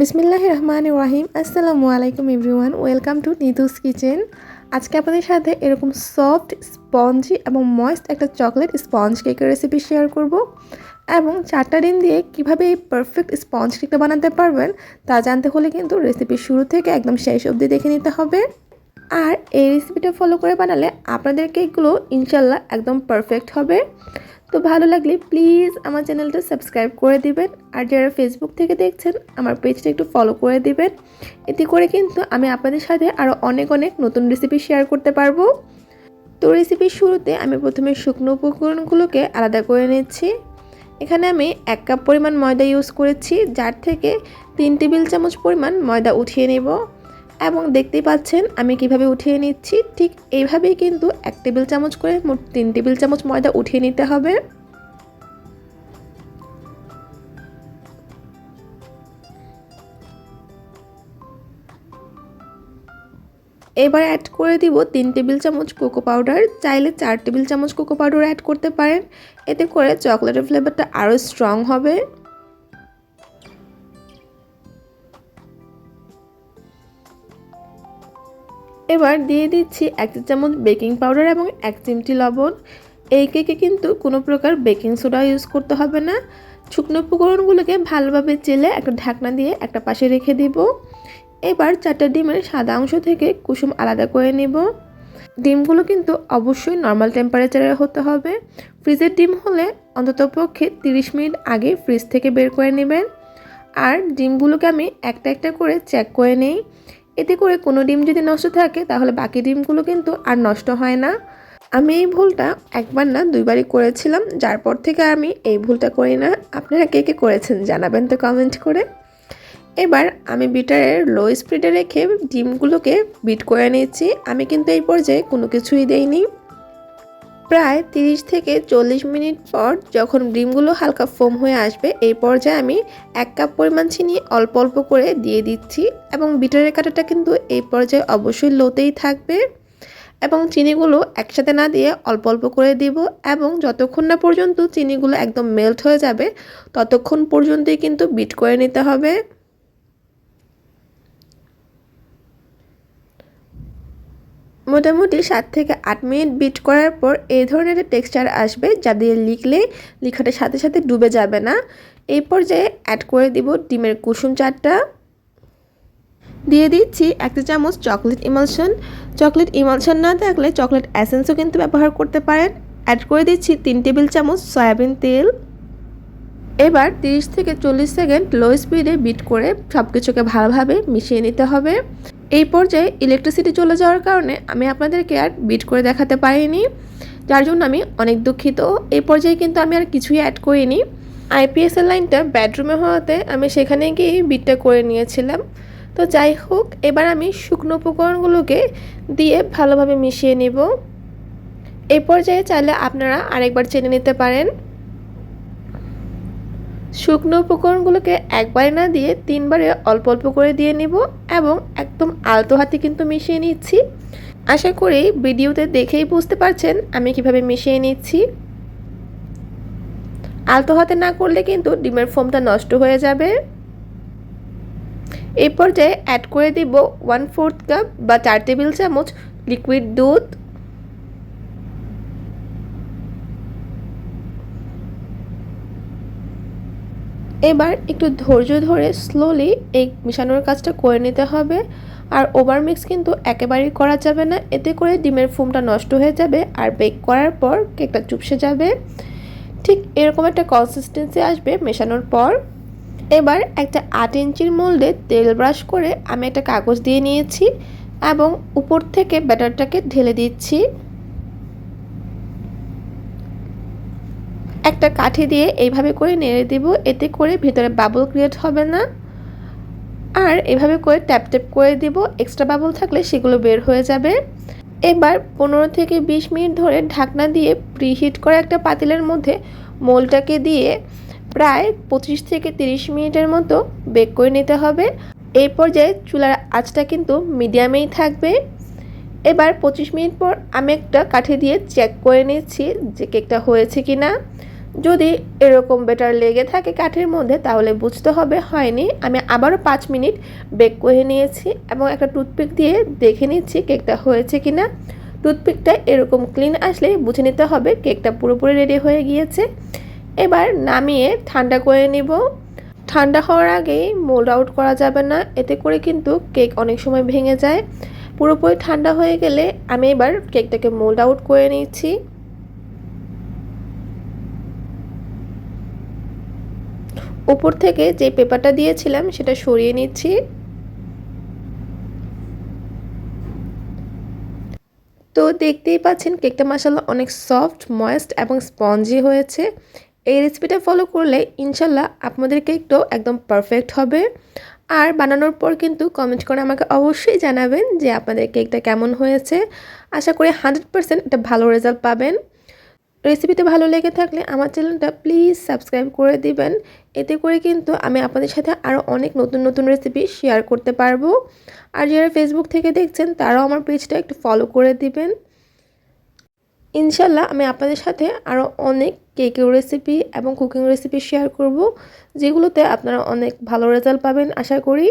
বিসমিল্লাহ রহমান রাহিম আসসালামু আলাইকুম everyone, welcome to Nitu's kitchen. আজকে আপনাদের সাথে এরকম সফট, স্পঞ্জি এবং ময়েস্ট একটা চকলেট স্পঞ্জ কেকের রেসিপি শেয়ার করব এবং চারটা ডিম দিয়ে কীভাবে এই পারফেক্ট স্পঞ্জ কেকটা বানাতে পারবেন তা জানতে হলে কিন্তু রেসিপি শুরু থেকে একদম শেষ অবধি দেখে নিতে হবে। আর এই রেসিপিটা ফলো করে বানালে আপনাদের কেকগুলো ইনশাল্লাহ একদম পারফেক্ট হবে। তো ভালো লাগলে প্লিজ আমার চ্যানেলটা সাবস্ক্রাইব করে দিবেন। আর যারা ফেসবুক থেকে দেখছেন, আমার পেজটা একটু ফলো করে দিবেন। এতে করে কিন্তু আমি আপনাদের সাথে আরও অনেক অনেক নতুন রেসিপি শেয়ার করতে পারব। তো রেসিপির শুরুতে আমি প্রথমে শুকনো উপকরণগুলোকে আলাদা করে নিচ্ছি। এখানে আমি এক কাপ পরিমাণ ময়দা ইউজ করেছি, যার থেকে তিন টেবিল চামচ পরিমাণ ময়দা উঠিয়ে নেব। এবং দেখতেই পাচ্ছেন, আমি কীভাবে উঠিয়ে নিচ্ছি। ঠিক এইভাবেই কিন্তু এক টেবিল চামচ করে মোট তিন টেবিল চামচ ময়দা উঠিয়ে নিতে হবে। এবার অ্যাড করে দিব তিন টেবিল চামচ কোকো পাউডার চাইলে চার টেবিল চামচ কোকো পাউডার অ্যাড করতে পারেন। এতে করে চকলেটের ফ্লেভারটা আরও স্ট্রং হবে। এবার দিয়ে দিচ্ছি এক চামচ বেকিং পাউডার এবং এক চিমটি লবণ। এই কেকে কিন্তু কোনো প্রকার বেকিং সোডা ইউজ করতে হবে না। শুকনো উপকরণগুলোকে ভালোভাবে চেলে একটা ঢাকনা দিয়ে একটা পাশে রেখে দিব। এবার চারটা ডিমের সাদা অংশ থেকে কুসুম আলাদা করে নেব। ডিমগুলো কিন্তু অবশ্যই নর্মাল টেম্পারেচারে হতে হবে। ফ্রিজের ডিম হলে অন্ততপক্ষে তিরিশ মিনিট আগে ফ্রিজ থেকে বের করে নেবেন। আর ডিমগুলোকে আমি একটা একটা করে চেক করে নেই। এতে করে কোনো ডিম যদি নষ্ট থাকে, তাহলে বাকি ডিমগুলো কিন্তু আর নষ্ট হয় না। আমি এই ভুলটা একবার না দুইবারই করেছিলাম, যার পর থেকে আমি এই ভুলটা করি না। আপনারা কে কে করেছেন জানাবেন তো কমেন্ট করে। এবার আমি বিটারের লো স্পিডে রেখে ডিমগুলোকে বিট করে নিয়েছি। আমি কিন্তু এই পর্যায়ে কোনো কিছুই দেইনি। প্রায় 30 থেকে চল্লিশ মিনিট পর যখন ডিমগুলো হালকা ফোম হয়ে আসবে, এই পর্যায়ে আমি এক কাপ পরিমাণ চিনি অল্প অল্প করে দিয়ে দিচ্ছি এবং বিটারের কাটাটা কিন্তু এই পর্যায়ে অবশ্যই লোতেই থাকবে এবং চিনিগুলো একসাথে না দিয়ে অল্প অল্প করে দিব এবং যতক্ষণ না পর্যন্ত চিনিগুলো একদম মেল্ট হয়ে যাবে, ততক্ষণ পর্যন্তই কিন্তু বিট করে নিতে হবে। মোটামুটি সাত থেকে আট মিনিট বিট করার পর এই ধরনের একটা টেক্সচার আসবে যা দিয়ে লিখলে লিখাটার সাথে সাথে ডুবে যাবে না। এই পর্যায়ে অ্যাড করে দিব ডিমের কুসুম চারটা দিয়ে দিচ্ছি একটা চামচ চকলেট ইমালশন চকলেট ইমালশন না থাকলে চকলেট অ্যাসেন্সও কিন্তু ব্যবহার করতে পারেন। অ্যাড করে দিচ্ছি তিন টেবিল চামচ সয়াবিন তেল। এবার 30 থেকে চল্লিশ সেকেন্ড লো স্পিডে বিট করে সব কিছুকে ভালোভাবে মিশিয়ে নিতে হবে। এই পর্যায়ে ইলেকট্রিসিটি চলে যাওয়ার কারণে আমি আপনাদেরকে আর বিট করে দেখাতে পারিনি। যার জন্য আমি অনেক দুঃখিত। এই পর্যায়ে কিন্তু আমি আর কিছুই অ্যাড করিনি। আইপিএসের লাইনটা বেডরুমে হওয়াতে আমি সেখানে গিয়েই বিটটা করে নিয়েছিলাম। তো যাই হোক, এবার আমি শুকনো উপকরণগুলোকে দিয়ে ভালোভাবে মিশিয়ে নেব। এই পর্যায়ে চাইলে আপনারা আরেকবার চেনে নিতে পারেন। শুকনো উপকরণগুলোকে একবারে না দিয়ে তিনবারে অল্প অল্প করে দিয়ে নিব এবং একদম আলতো হাতে কিন্তু মিশিয়ে নিচ্ছি। আশা করি ভিডিওতে দেখেই বুঝতে পারছেন আমি কীভাবে মিশিয়ে নিচ্ছি। আলতো হাতে না করলে কিন্তু ডিমের ফোমটা নষ্ট হয়ে যাবে। এই পর্যায়ে অ্যাড করে দিব ওয়ান ফোর্থ কাপ বা চার টেবিল চামচ লিকুইড দুধ। এবার একটু ধৈর্য ধরে স্লোলি এই মিশানোর কাজটা করে নিতে হবে। আর ওভার মিক্স কিন্তু একেবারেই করা যাবে না। এতে করে ডিমের ফোমটা নষ্ট হয়ে যাবে আর বেক করার পর কেকটা চুপসে যাবে। ঠিক এরকম একটা কনসিস্টেন্সি আসবে মেশানোর পর। এবার একটা আট ইঞ্চির মোল্ডে তেল ব্রাশ করে আমি একটা কাগজ দিয়ে নিয়েছি এবং উপর থেকে ব্যাটারটাকে ঢেলে দিচ্ছি। একটা কাঠি দিয়ে এইভাবে করে নেড়ে দিব, এতে করে ভেতরে বাবল ক্রিয়েট হবে না। আর এভাবে করে ট্যাপ ট্যাপ করে দিব এক্সট্রা বাবল থাকলে সেগুলো বের হয়ে যাবে। এবার পনেরো থেকে বিশ মিনিট ধরে ঢাকনা দিয়ে প্রিহিট করা একটা পাতিলের মধ্যে মোলটাকে দিয়ে প্রায় পঁচিশ থেকে তিরিশ মিনিটের মতো বেক করে নিতে হবে। এই পর্যায়ে চুলার আঁচটা কিন্তু মিডিয়ামেই থাকবে। এবার পঁচিশ মিনিট পর আমি একটা কাঠি দিয়ে চেক করে নিচ্ছি যে কেকটা হয়েছে কি না যদি এরকম বেটার লেগে থাকে কাঠের মধ্যে, তাহলে বুঝতে হবে, হয়নি, আমি আবারও পাঁচ মিনিট বেক করে নিয়েছি এবং একটা টুথপিক দিয়ে দেখে নিচ্ছি কেকটা হয়েছে কি না টুথপিকটা এরকম ক্লিন আসলে বুঝে নিতে হবে কেকটা পুরোপুরি রেডি হয়ে গিয়েছে। এবার নামিয়ে ঠান্ডা করে নিব। ঠান্ডা হওয়ার আগেই মোল্ড আউট করা যাবে না, এতে করে কিন্তু কেক অনেক সময় ভেঙে যায়। পুরোপুরি ঠান্ডা হয়ে গেলে আমি এবার কেকটাকে মোল্ড আউট করে নিচ্ছি। উপর থেকে যে পেপারটা দিয়েছিলাম, সেটা সরিয়ে নিচ্ছি। তো দেখতেই পাচ্ছেন, কেকটা মাসাল্লাহ অনেক সফট, ময়েস্ট এবং স্পঞ্জি হয়েছে। এই রেসিপিটা ফলো করলে ইনশাল্লাহ আপনাদের কেকটাও একদম পারফেক্ট হবে। আর বানানোর পর কিন্তু কমেন্ট করে আমাকে অবশ্যই জানাবেন যে আপনাদের কেকটা কেমন হয়েছে। আশা করি হান্ড্রেড পারসেন্ট এটা ভালো রেজাল্ট পাবেন। রেসিপিটা ভালো লেগে থাকলে আমার চ্যানেলটা প্লিজ সাবস্ক্রাইব করে দিবেন। এতে করে কিন্তু আমি আপনাদের সাথে আরও অনেক নতুন নতুন রেসিপি শেয়ার করতে পারব। আর যারা ফেসবুক থেকে দেখছেন, তারাও আমার পেজটা একটু ফলো করে দিবেন। ইনশাল্লাহ আমি আপনাদের সাথে আরও অনেক কেকের রেসিপি এবং কুকিং রেসিপি শেয়ার করব, যেগুলোতে আপনারা অনেক ভালো রেজাল্ট পাবেন, আশা করি।